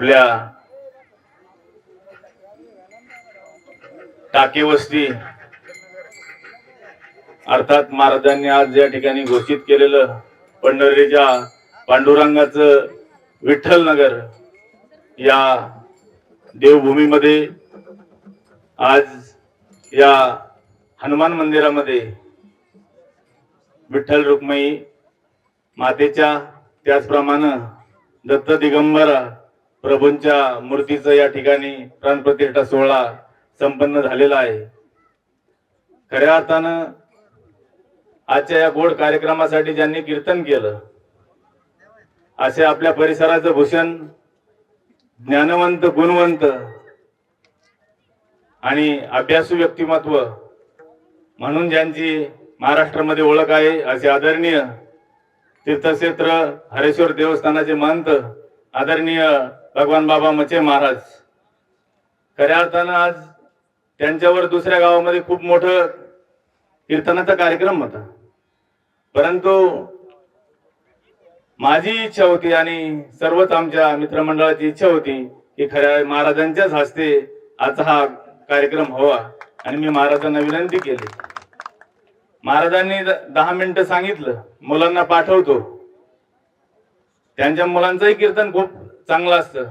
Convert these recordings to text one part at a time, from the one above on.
आपल्या टाके वस्ती अर्थात महाराजांनी आज या ठिकाणी घोषित केलेलं पंढरीच्या पांडुरंगाचं विठ्ठल नगर या देवभूमीमध्ये आज या हनुमान मंदिरामध्ये विठ्ठल रुक्मयी मातेच्या त्याचप्रमाणे दत्त दिगंबर प्रभूंच्या मूर्तीचं या ठिकाणी प्राणप्रतिष्ठा सोहळा संपन्न झालेला आहे. खऱ्या अर्थानं आजच्या या गोड कार्यक्रमासाठी ज्यांनी कीर्तन केलं असे आपल्या परिसराचं भूषण ज्ञानवंत गुणवंत आणि अभ्यासू व्यक्तिमत्व म्हणून ज्यांची महाराष्ट्रामध्ये ओळख आहे असे आदरणीय तीर्थक्षेत्र हरेश्वर देवस्थानाचे महंत आदरणीय भगवान बाबा मचे महाराज. खऱ्या अर्थानं आज त्यांच्यावर दुसऱ्या गावामध्ये खूप मोठं कीर्तनाचा कार्यक्रम होता. परंतु माझी इच्छा होती आणि सर्वच आमच्या मित्रमंडळाची इच्छा होती की खऱ्या महाराजांच्याच हस्ते आजचा हा कार्यक्रम हवा आणि मी महाराजांना विनंती केली. महाराजांनी दहा मिनिटं सांगितलं. मुलांना पाठवतो. त्यांच्या मुलांचंही कीर्तन खूप चांगलं असतं.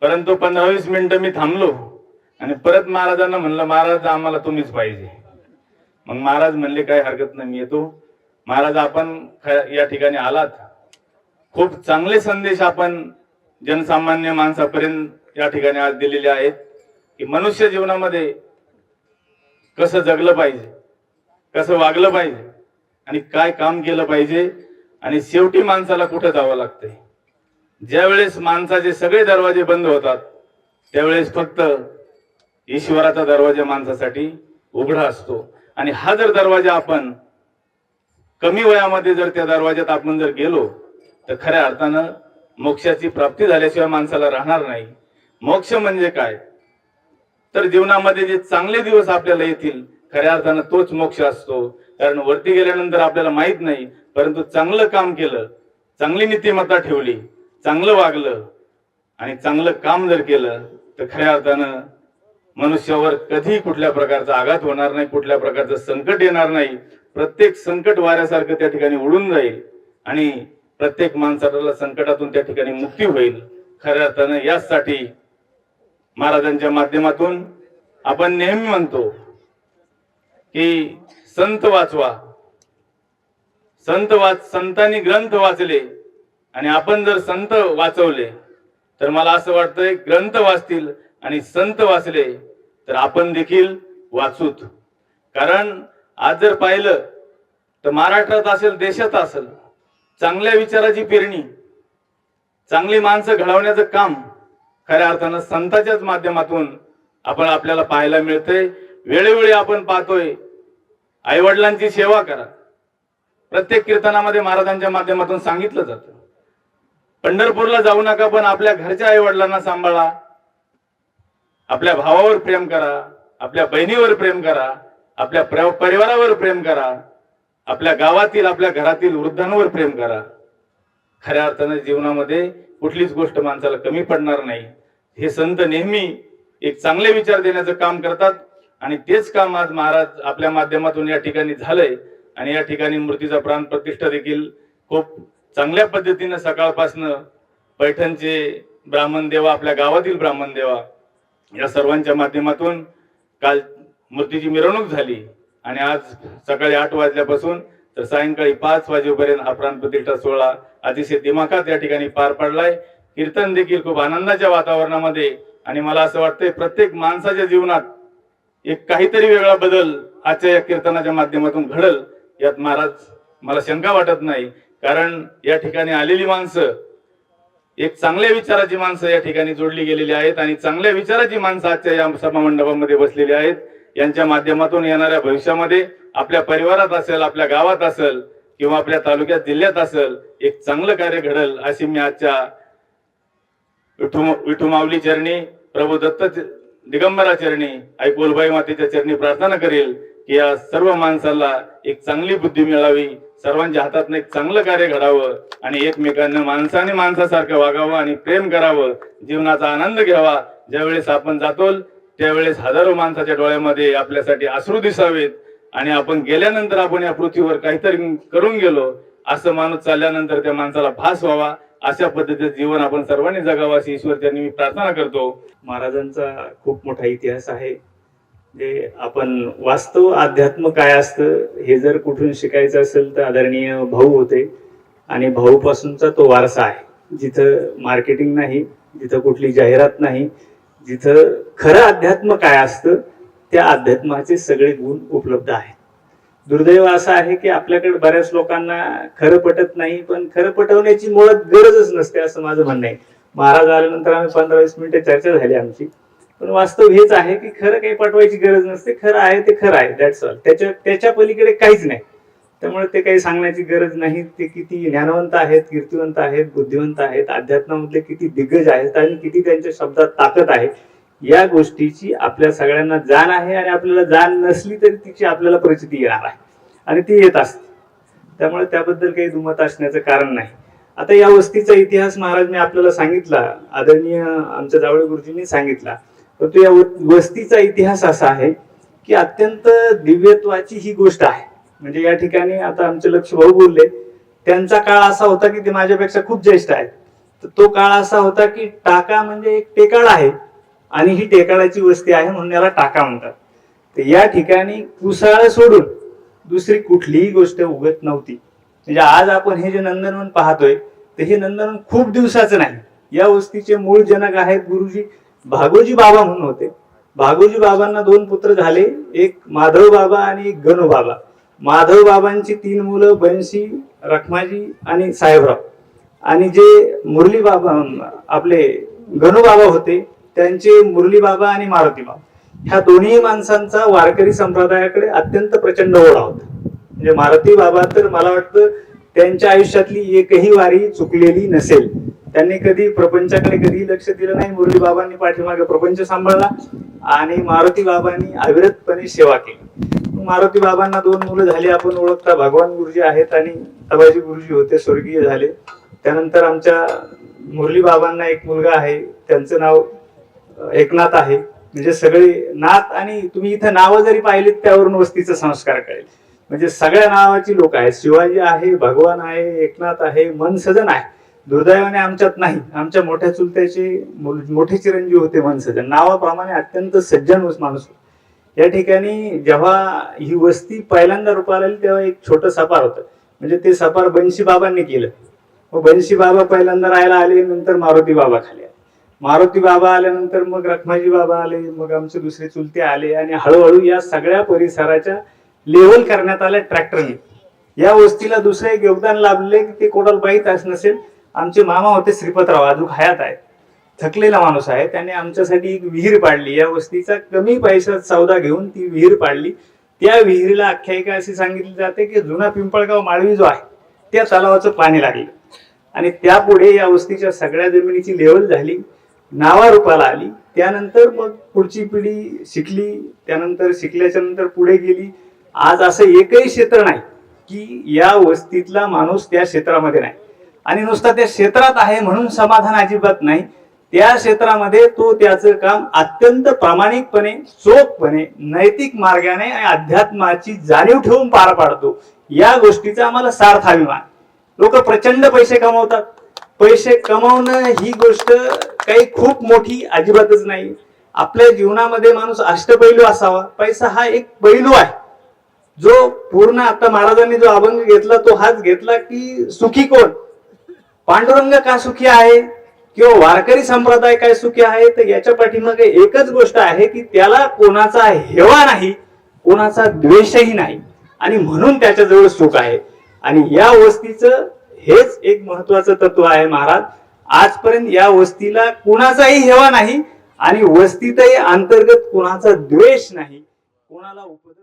परंतु पंधरा वीस मिनिटं मी थांबलो आणि परत महाराजांना म्हणलं महाराज आम्हाला तुम्हीच पाहिजे. मग महाराज म्हणले काय हरकत नाही मी येतो. महाराज आपण ख- या ठिकाणी आलात. खूप चांगले संदेश आपण जनसामान्य माणसापर्यंत या ठिकाणी आज दिलेले आहेत की मनुष्य जीवनामध्ये कसं जगलं पाहिजे कसं वागलं पाहिजे आणि काय काम केलं पाहिजे आणि शेवटी माणसाला कुठं जावं लागतंय? ज्यावेळेस माणसाचे सगळे दरवाजे बंद होतात त्यावेळेस फक्त ईश्वराचा दरवाजा माणसासाठी उघडा असतो. आणि हा जर दरवाजा आपण कमी वयामध्ये जर त्या दरवाज्यात आपण जर गेलो तर खऱ्या अर्थानं मोक्षाची प्राप्ती झाल्याशिवाय माणसाला राहणार नाही. मोक्ष म्हणजे काय? तर जीवनामध्ये जे चांगले दिवस आपल्याला येतील खऱ्या अर्थानं तोच मोक्ष असतो. कारण वरती गेल्यानंतर आपल्याला माहीत नाही परंतु चांगलं काम केलं चांगली नीतिमत्ता ठेवली चांगलं वागलं आणि चांगलं काम जर केलं तर खऱ्या अर्थानं मनुष्यावर कधी कुठल्या प्रकारचा आघात होणार नाही कुठल्या प्रकारचं संकट येणार नाही. प्रत्येक संकट वाऱ्यासारखं त्या ठिकाणी उडून जाईल आणि प्रत्येक माणसाला संकटातून त्या ठिकाणी मुक्ती होईल. खऱ्या अर्थानं याचसाठी महाराजांच्या माध्यमातून आपण नेहमी म्हणतो की संत वाचवा. संत वाच संतांनी ग्रंथ वाचले आणि आपण जर संत वाचवले तर मला असं वाटतंय ग्रंथ वाचतील आणि संत वाचले तर आपण देखील वाचूत. कारण आज जर पाहिलं तर महाराष्ट्रात असेल देशात असेल चांगल्या विचाराची पेरणी चांगली माणसं घडवण्याचं काम खऱ्या अर्थानं संताच्याच माध्यमातून आपण आपल्याला पाहायला मिळतंय. वेळोवेळी आपण पाहतोय आई वडिलांची सेवा करा. प्रत्येक कीर्तनामध्ये महाराजांच्या माध्यमातून सांगितलं जातं. पंढरपूरला जाऊ नका पण आपल्या घरच्या आई वडिलांना सांभाळा. आपल्या भावावर प्रेम करा आपल्या बहिणीवर प्रेम करा आपल्या प्र- परिवारावर प्रेम करा आपल्या गावातील आपल्या घरातील वृद्धांवर प्रेम करा. खऱ्या अर्थानं जीवनामध्ये कुठलीच गोष्ट माणसाला कमी पडणार नाही. हे संत नेहमी एक चांगले विचार देण्याचं काम करतात. आणि तेच काम आज महाराज आपल्या माध्यमातून या ठिकाणी झालंय. आणि या ठिकाणी मूर्तीचा प्राण प्रतिष्ठा देखील खूप चांगल्या पद्धतीनं सकाळपासनं पैठणचे ब्राह्मण देवा आपल्या गावातील ब्राह्मण देवा या सर्वांच्या माध्यमातून काल मूर्तीची मिरवणूक झाली. आणि आज सकाळी आठ वाजल्यापासून तर सायंकाळी पाच वाजेपर्यंत हा प्राणप्रतिष्ठा सोहळा अतिशय दिमाखात या ठिकाणी पार पडलाय. कीर्तन देखील खूप आनंदाच्या वातावरणामध्ये आणि मला असं वाटतंय प्रत्येक माणसाच्या जीवनात एक काहीतरी वेगळा बदल आजच्या या कीर्तनाच्या माध्यमातून घडल यात महाराज मला शंका वाटत नाही. कारण या ठिकाणी आलेली माणसं एक चांगल्या विचाराची माणसं या ठिकाणी जोडली गेलेली आहेत आणि चांगल्या विचाराची माणसं आजच्या या सभा मंडपामध्ये बसलेली आहेत. यांच्या माध्यमातून येणाऱ्या भविष्यामध्ये आपल्या परिवारात असेल आपल्या गावात असेल किंवा आपल्या तालुक्यात जिल्ह्यात असेल एक चांगलं कार्य घडल अशी मी आजच्या विठू विठू माऊली चरणी प्रभू दत्त दिगंबरा चरणी आई कोलबाई मातेच्या चरणी प्रार्थना करेल की या सर्व माणसाला एक चांगली बुद्धी मिळावी सर्वांच्या हातात एक चांगलं कार्य घडावं आणि एकमेकांना माणसाने माणसासारखं वागावं आणि प्रेम करावं जीवनाचा आनंद घ्यावा. ज्यावेळेस आपण जातो त्यावेळेस हजारो माणसाच्या डोळ्यामध्ये आपल्यासाठी अश्रू दिसावेत आणि आपण गेल्यानंतर आपण या पृथ्वीवर काहीतरी करून गेलो असं माणूस चालल्यानंतर त्या माणसाला भास व्हावा. अशा पद्धतीचं जीवन आपण सर्वांनी जगावं अशी ईश्वर मी प्रार्थना करतो. महाराजांचा खूप मोठा इतिहास आहे. जे आपण वास्तव अध्यात्म काय असतं हे जर कुठून शिकायचं असेल तर आदरणीय भाऊ होते. आणि भाऊपासूनचा तो वारसा आहे. जिथं मार्केटिंग नाही जिथं कुठली जाहिरात नाही जिथं खरं अध्यात्म काय असतं त्या अध्यात्माचे सगळे गुण उपलब्ध आहेत. दुर्दैव असं आहे की आपल्याकडे बऱ्याच लोकांना खरं पटत नाही पण खरं पटवण्याची मुळात गरजच नसते असं माझं म्हणणं आहे. महाराज आल्यानंतर आम्ही पंधरा वीस मिनिटं चर्चा झाली आमची. पण वास्तव हेच आहे की खरं काही पटवायची गरज नसते खरं आहे ते खरं आहे दॅट्स ऑल त्याच्या त्याच्या पलीकडे काहीच नाही. त्यामुळे ते काही सांगण्याची गरज नाही ते किती ज्ञानवंत आहेत कीर्तिवंत आहेत बुद्धिवंत आहेत अध्यात्मामधले किती दिग्गज आहेत आणि किती त्यांच्या शब्दात ताकद आहे या गोष्टीची आपल्या सगळ्यांना जाण आहे आणि आपल्याला जाण नसली तरी तिची आपल्याला प्रचिती येणार आहे. आणि ती येत असते. त्यामुळे त्याबद्दल काही दुमत असण्याचं कारण नाही. आता या वस्तीचा इतिहास महाराज मी आपल्याला सांगितला आदरणीय आमच्या जावळे गुरुजींनी सांगितला. परंतु या व- वस्तीचा इतिहास असा आहे की अत्यंत दिव्यत्वाची ही गोष्ट आहे. म्हणजे या ठिकाणी आता आमचे लक्ष भाऊ बोलले त्यांचा काळ असा होता की ते माझ्यापेक्षा खूप ज्येष्ठ आहेत. तर तो काळ असा होता की टाका म्हणजे एक टेकाळ आहे. आणि ही टेकाडाची वस्ती आहे म्हणून याला टाका म्हणतात. तर या ठिकाणी कुसाळ सोडून दुसरी कुठलीही गोष्ट उगत नव्हती. म्हणजे आज आपण हे जे नंदनवन पाहतोय तर हे नंदनवन खूप दिवसाचं नाही. या वस्तीचे मूळ जनक आहेत गुरुजी भागोजी बाबा म्हणून होते. भागोजी बाबांना दोन पुत्र झाले एक माधव बाबा आणि एक गणू बाबा. माधव बाबांची तीन मुलं बंशी रखमाजी आणि साहेबराव. आणि जे मुरली बाबा आपले गणू बाबा होते त्यांचे मुरली बाबा आणि मारुती बाबा. ह्या दोन्ही माणसांचा वारकरी संप्रदायाकडे अत्यंत प्रचंड ओढा होता म्हणजे मारुती बाबा तर मला वाटतं त्यांच्या आयुष्यातली एकही वारी चुकलेली नसेल. त्यांनी कधी प्रपंचाकडे कधी लक्ष दिलं नाही मुरली बाबांनी पाठीमागे प्रपंच सांभाळला आणि मारुती बाबांनी अविरतपणे सेवा केली. मारुती बाबांना दोन मुलं झाली आपण ओळखता भगवान गुरुजी आहेत आणि तबाजी गुरुजी होते स्वर्गीय झाले. त्यानंतर आमच्या मुरली बाबांना एक मुलगा आहे त्यांचं नाव एकनाथ आहे. म्हणजे सगळे नाथ आणि तुम्ही इथं नावं जरी पाहिलीत त्यावरून वस्तीचा संस्कार कळेल. म्हणजे सगळ्या नावाची लोक आहेत. शिवाजी आहे भगवान आहे एकनाथ आहे मन सजन आहे. दुर्दैवाने आमच्यात नाही. आमच्या मोठ्या चुलत्याचे मोठे चिरंजीव होते मन सजन. नावाप्रमाणे अत्यंत सज्जन माणूस या ठिकाणी जेव्हा ही वस्ती पहिल्यांदा रूपाला आली तेव्हा एक छोटं सपार होतं. म्हणजे ते सपार बनशी बाबांनी केलं. मग बनशी बाबा पहिल्यांदा राहायला आले नंतर मारुती बाबा खाली मारुती बाबा आल्यानंतर मग रखमाजी बाबा आले मग आमचे दुसरे चुलते आले आणि हळूहळू या सगळ्या परिसराच्या लेवल करण्यात आल्या ट्रॅक्टरने या वस्तीला दुसरं एक योगदान लाभले की ते कोणाला माहीत नसेल आमचे मामा होते श्रीपतराव अजून हयात आहेत थकलेला माणूस आहे त्याने आमच्यासाठी एक विहीर पाडली. या वस्तीचा कमी पैशात सौदा घेऊन ती विहीर पाडली. त्या विहिरीला आख्यायिका अशी सांगितली जाते की जुना पिंपळगाव माळवी जो आहे त्या तलावाचं पाणी लागलं. आणि त्यापुढे या वस्तीच्या सगळ्या जमिनीची लेवल झाली. नावारूपाला आली. त्यानंतर मग पुढची पिढी शिकली त्यानंतर शिकल्याच्या नंतर पुढे गेली. आज असं एकही क्षेत्र नाही की या वस्तीतला माणूस त्या क्षेत्रामध्ये नाही. आणि नुसता त्या क्षेत्रात आहे म्हणून समाधान अजिबात नाही. त्या क्षेत्रामध्ये तो त्याचं काम अत्यंत प्रामाणिकपणे चोखपणे नैतिक मार्गाने आणि अध्यात्माची जाणीव ठेवून पार पाडतो. या गोष्टीचा आम्हाला सार्थ अभिमान. लोक प्रचंड पैसे कमवतात. पैसे कमावणं ही गोष्ट काही खूप मोठी अजिबातच नाही. आपल्या जीवनामध्ये माणूस अष्टपैलू असावा. पैसा हा एक पैलू आहे. जो पूर्ण आता महाराजांनी जो अभंग घेतला तो हाच घेतला की सुखी कोण? पांडुरंग का सुखी आहे? किंवा वारकरी संप्रदाय काय सुखी आहे? तर याच्या पाठीमागे एकच गोष्ट आहे की त्याला कोणाचा हेवा नाही कोणाचा द्वेषही नाही. आणि म्हणून त्याच्याजवळ सुख आहे. आणि या वस्तीचं हेच एक महत्वाचं तत्व आहे महाराज. आजपर्यंत या वस्तीला कुणाचाही हेवा नाही आणि वस्तीतही अंतर्गत कुणाचा द्वेष नाही. कोणाला उपद्रव